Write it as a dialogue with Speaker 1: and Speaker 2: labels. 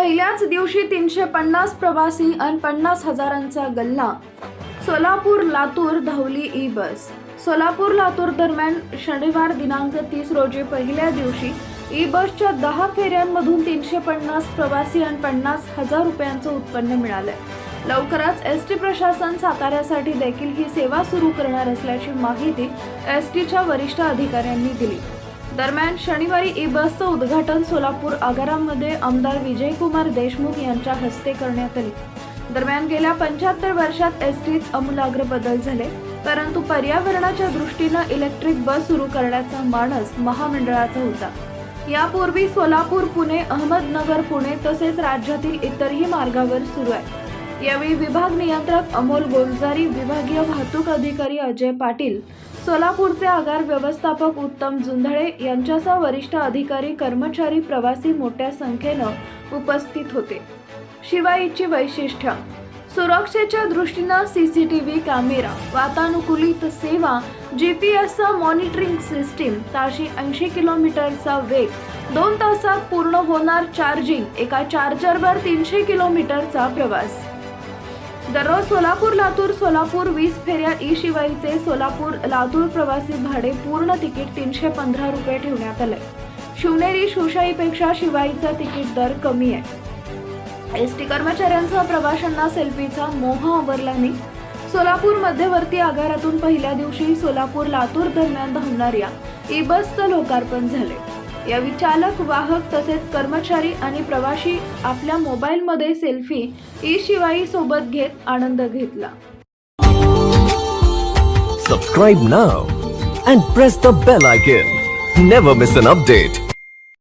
Speaker 1: पहिल्याच दिवशी तीनशे पन्नास प्रवासी आणि पन्नास हजारांचा गल्ला. सोलापूर लातूर धावली ई बस. सोलापूर लातूर दरम्यान शनिवार दिनांक तीस रोजी पहिल्या दिवशी ई बसच्या दहा फेऱ्यांमधून तीनशे पन्नास प्रवासी आणि पन्नास हजार रुपयांचं उत्पन्न मिळालंय लवकरच एस टी प्रशासन साताऱ्यासाठी देखील ही सेवा सुरू करणार असल्याची माहिती एस टीच्या वरिष्ठ अधिकाऱ्यांनी दिली. दरम्यान शनिवारी ई बसचं उद्घाटन सोलापूर आगारामध्ये आमदार विजयकुमार देशमुख यांच्या हस्ते करण्यात आले. दरम्यान गेल्या पंच्याहत्तर वर्षात एस टीत अमूलाग्र बदल झाले परंतु पर्यावरणाच्या दृष्टीनं इलेक्ट्रिक बस सुरू करण्याचा मानस महामंडळाचा होता. यापूर्वी सोलापूर पुणे अहमदनगर पुणे तसेच राज्यातील इतरही मार्गावर सुरू आहे. यावेळी विभाग नियंत्रक अमोल गोलजारी विभागीय वाहतूक अधिकारी अजय पाटील सोलापूरचे आगार व्यवस्थापक उत्तम जुंधळे यांच्यासह वरिष्ठ अधिकारी कर्मचारी प्रवासी मोठ्या संख्येनं उपस्थित होते. शिवाईची वैशिष्ट्य सुरक्षेच्या दृष्टीनं C C T V camera वातानुकूलित सेवा जी पी एसचा मॉनिटरिंग सिस्टीम ताशी ऐंशी किलोमीटरचा वेग दोन तासात पूर्ण होणार चार्जिंग एका चार्जरवर तीनशे किलोमीटरचा प्रवास. दररोज सोलापूर लातूर सोलापूर वीस फेऱ्या ई शिवाईचे सोलापूर लातूर प्रवासी भाडे पूर्ण तिकीट तीनशे पंधरा रुपये ठेवण्यात आले. शिवनेरी शिवशाहीपेक्षा शिवाईचा तिकीट दर कमी आहे. एस टी कर्मचाऱ्यांसह प्रवाशांना सेल्फीचा मोह आवरल्याने सोलापूर मध्यवर्ती आगारातून पहिल्या दिवशी सोलापूर लातूर दरम्यान धावणाऱ्या ई बसचं लोकार्पण झाले. यावेळी चालक वाहक तसेच कर्मचारी आणि प्रवासी आपल्या मोबाईलमध्ये सेल्फी ई शिवाई सोबत घेत आनंद घेतला.
Speaker 2: Subscribe now and press the bell icon never miss an update